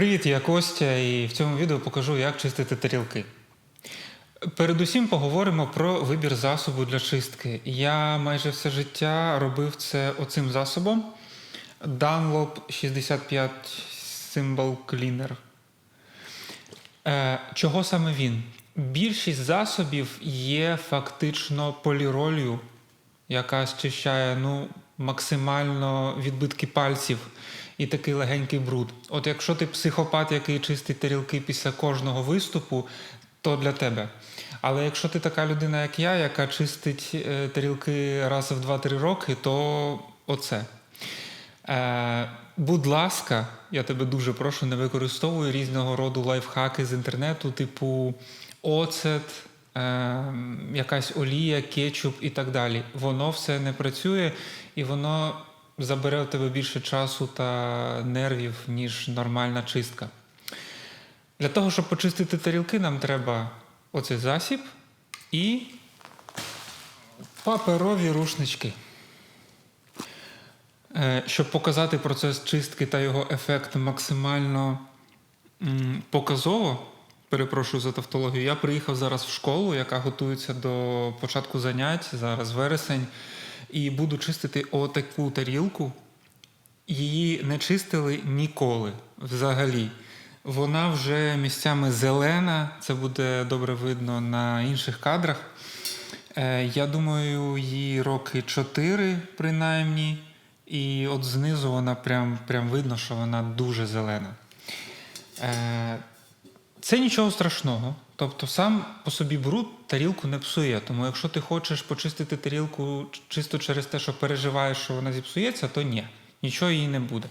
Привіт, я Костя, і в цьому відео покажу, як чистити тарілки. Передусім поговоримо про вибір засобу для чистки. Я майже все життя робив це оцим засобом Dunlop 65 Symbol Cleaner. Е, чого саме він? Більшість засобів є фактично поліролью, яка зчищає ну, максимально відбитки пальців і такий легенький бруд. От якщо ти психопат, який чистить тарілки після кожного виступу, то для тебе. Але якщо ти така людина, як я, яка чистить е, тарілки раз в 2-3 роки, то оце. Е, будь ласка, я тебе дуже прошу, не використовуй різного роду лайфхаки з інтернету, типу оцет, якась олія, кетчуп і так далі. Воно все не працює і воно забере у тебе більше часу та нервів, ніж нормальна чистка. Для того, щоб почистити тарілки, нам треба оцей засіб і паперові рушнички. Е, Щоб показати процес чистки та його ефект максимально показово, перепрошую за тавтологію, я приїхав зараз в школу, яка готується до початку занять, зараз вересень, і буду чистити отаку тарілку. Її не чистили ніколи взагалі. Вона вже місцями зелена, це буде добре видно на інших кадрах. Е, Я думаю, їй роки 4 принаймні. І от знизу вона прям, прям видно, що вона дуже зелена. Це нічого страшного. Тобто сам по собі бруд тарілку не псує. Тому якщо ти хочеш почистити тарілку чисто через те, що переживаєш, що вона зіпсується, то ні, нічого їй не буде.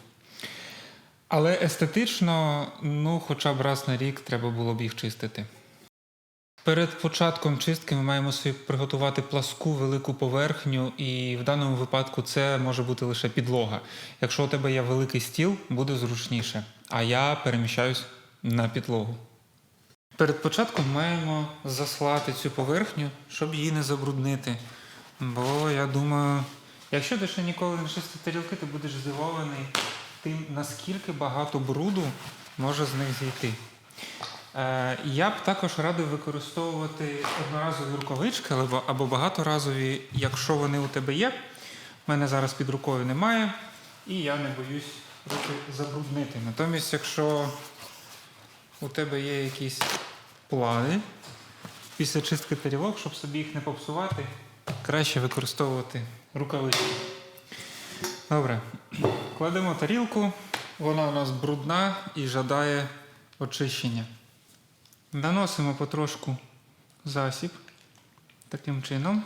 Але естетично, ну, хоча б раз на рік треба було б їх чистити. Перед початком чистки ми маємо собі приготувати пласку велику поверхню, і в даному випадку це може бути лише підлога. Якщо у тебе є великий стіл, буде зручніше. А я переміщаюсь на підлогу. Перед початком маємо заслати цю поверхню, щоб її не забруднити. Бо я думаю, якщо ти ще ніколи не чистив тарілки, ти будеш здивований тим, наскільки багато бруду може з них зійти. Е, Я б також радив використовувати одноразові рукавички або багаторазові, якщо вони у тебе є. У мене зараз під рукою немає, і я не боюсь руки забруднити. Натомість, якщо у тебе є якісь плани після чистки тарілок, щоб собі їх не попсувати, краще використовувати рукавички. Добре, кладемо тарілку, вона у нас брудна і жадає очищення. Наносимо потрошку засіб таким чином.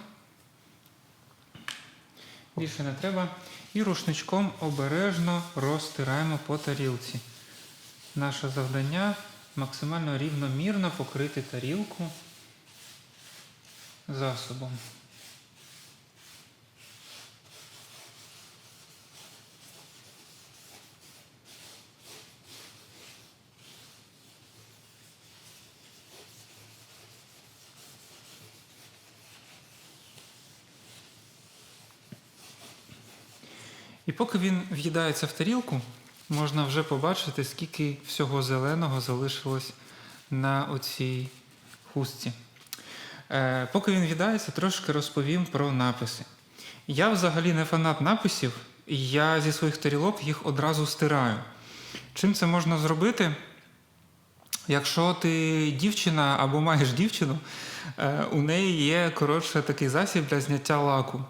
Більше не треба. І рушничком обережно розтираємо по тарілці. Наше завдання максимально рівномірно покрити тарілку засобом. І поки він в'їдається в тарілку, можна вже побачити, скільки всього зеленого залишилось на оцій хустці. Е, поки він в'їдається, трошки розповім про написи. Я взагалі не фанат написів, і я зі своїх тарілок їх одразу стираю. Чим це можна зробити? Якщо ти дівчина або маєш дівчину, е, у неї є коротше такий засіб для зняття лаку.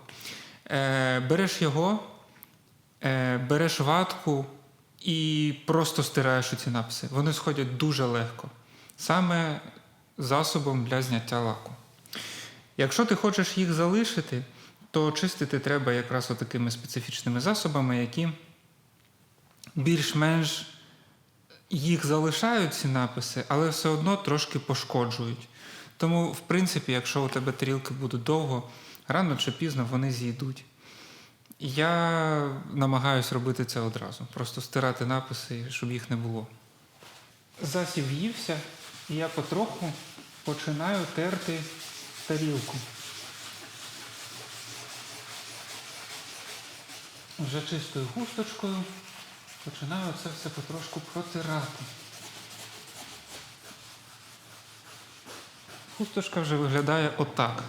Е, Береш його, береш ватку і просто стираєш ці написи. Вони сходять дуже легко. Саме засобом для зняття лаку. Якщо ти хочеш їх залишити, то чистити треба якраз такими специфічними засобами, які більш-менш їх залишають ці написи, але все одно трошки пошкоджують. Тому, в принципі, якщо у тебе тарілки будуть довго, рано чи пізно вони зійдуть. Я намагаюся робити це одразу. Просто стирати написи, щоб їх не було. Засіб ївся, і я потроху починаю терти тарілку. Вже чистою хусточкою починаю це все потрошку протирати. Хусточка вже виглядає отак.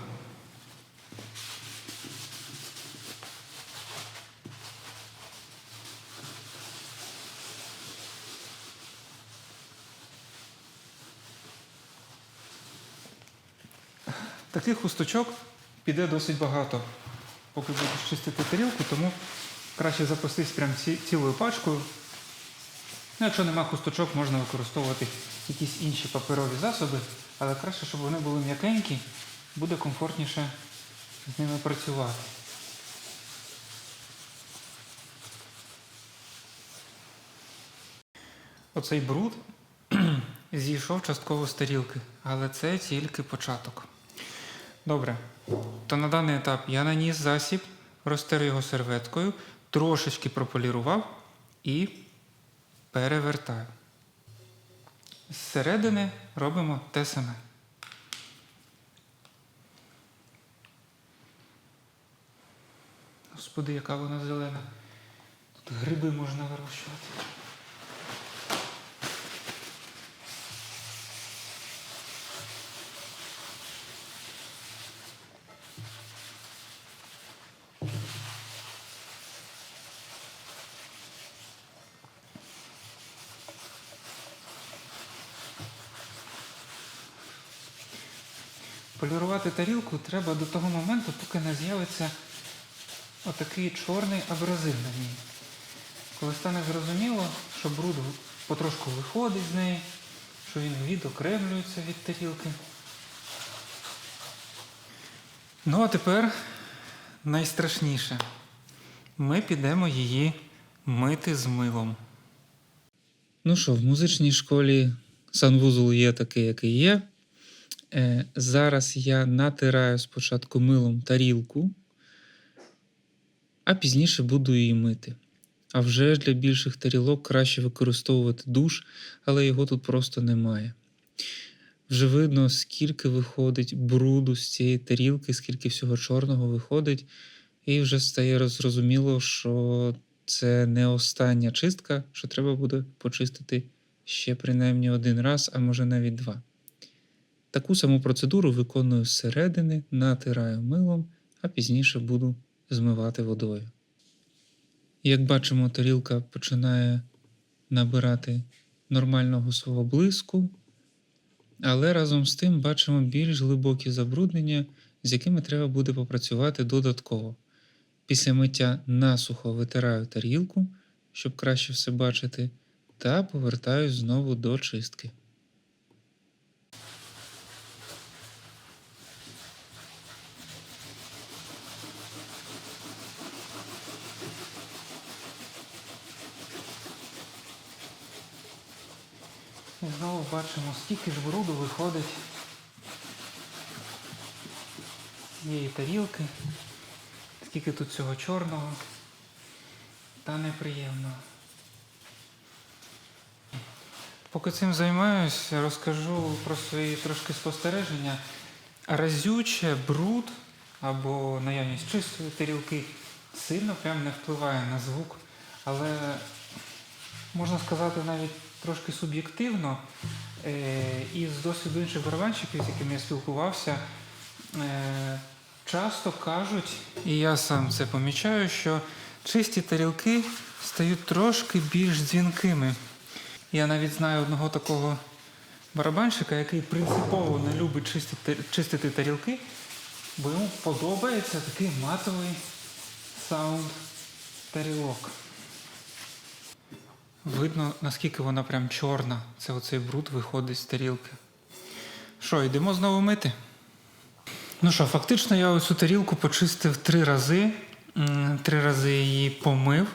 Таких хусточок піде досить багато, поки будеш чистити тарілку, тому краще запастись прям ці- цілою пачкою. Ну, якщо нема хусточок, можна використовувати якісь інші паперові засоби, але краще, щоб вони були м'якенькі, буде комфортніше з ними працювати. Оцей бруд зійшов частково з тарілки, але це тільки початок. Добре, то на даний етап я наніс засіб, розтер його серветкою, трошечки прополірував і перевертаю. Зсередини робимо те саме. Господи, яка вона зелена. Тут гриби можна вирощувати. Полірувати тарілку треба до того моменту, поки не з'явиться отакий чорний абразив на ній. Коли стане зрозуміло, що бруд потрошку виходить з неї, що він відокремлюється від тарілки. Ну а тепер найстрашніше. Ми підемо її мити з милом. Ну що, в музичній школі санвузол є такий, який є. Е, зараз я натираю спочатку милом тарілку, а пізніше буду її мити. А вже ж для більших тарілок краще використовувати душ, але його тут просто немає. Вже видно, скільки виходить бруду з цієї тарілки, скільки всього чорного виходить, і вже стає зрозуміло, що це не остання чистка, що треба буде почистити ще принаймні один раз, а може навіть два. Таку саму процедуру виконую зсередини, натираю милом, а пізніше буду змивати водою. Як бачимо, тарілка починає набирати нормального свого блиску, але разом з тим бачимо більш глибокі забруднення, з якими треба буде попрацювати додатково. Після миття насухо витираю тарілку, щоб краще все бачити, та повертаюсь знову до чистки. І знову бачимо, скільки ж бруду виходить цієї тарілки, скільки тут цього чорного та неприємного. Поки цим займаюся, розкажу про свої трошки спостереження. Разюче бруд або наявність чистої тарілки сильно прям не впливає на звук, але можна сказати навіть трошки суб'єктивно. Е, І з досвіду інших барабанщиків, з якими я спілкувався, е, часто кажуть, і я сам це помічаю, що чисті тарілки стають трошки більш дзвінкими. Я навіть знаю одного такого барабанщика, який принципово не любить чистити, чистити тарілки, бо йому подобається такий матовий саунд тарілок. Видно, наскільки вона прям чорна. Це оцей бруд виходить з тарілки. Що, йдемо знову мити? Ну що, фактично я ось цю тарілку почистив три рази. Три рази її помив,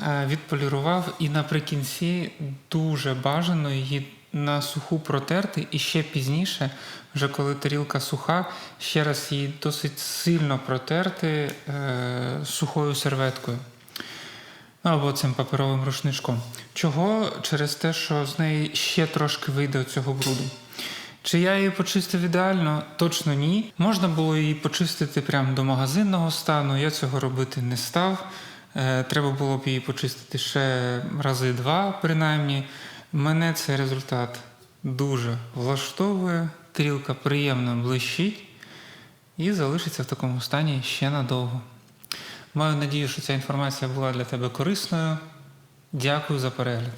е, відполірував і наприкінці дуже бажано її на суху протерти і ще пізніше, вже коли тарілка суха, ще раз її досить сильно протерти е, сухою серветкою. Ну, або цим паперовим рушничком. Чого? Через те, що з неї ще трошки вийде цього бруду. Чи я її почистив ідеально? Точно ні. Можна було її почистити прямо до магазинного стану. Я цього робити не став. Е, треба було б її почистити ще рази два, принаймні. Мене цей результат дуже влаштовує, тарілка приємно блищить і залишиться в такому стані ще надовго. Маю надію, що ця інформація була для тебе корисною. Дякую за перегляд.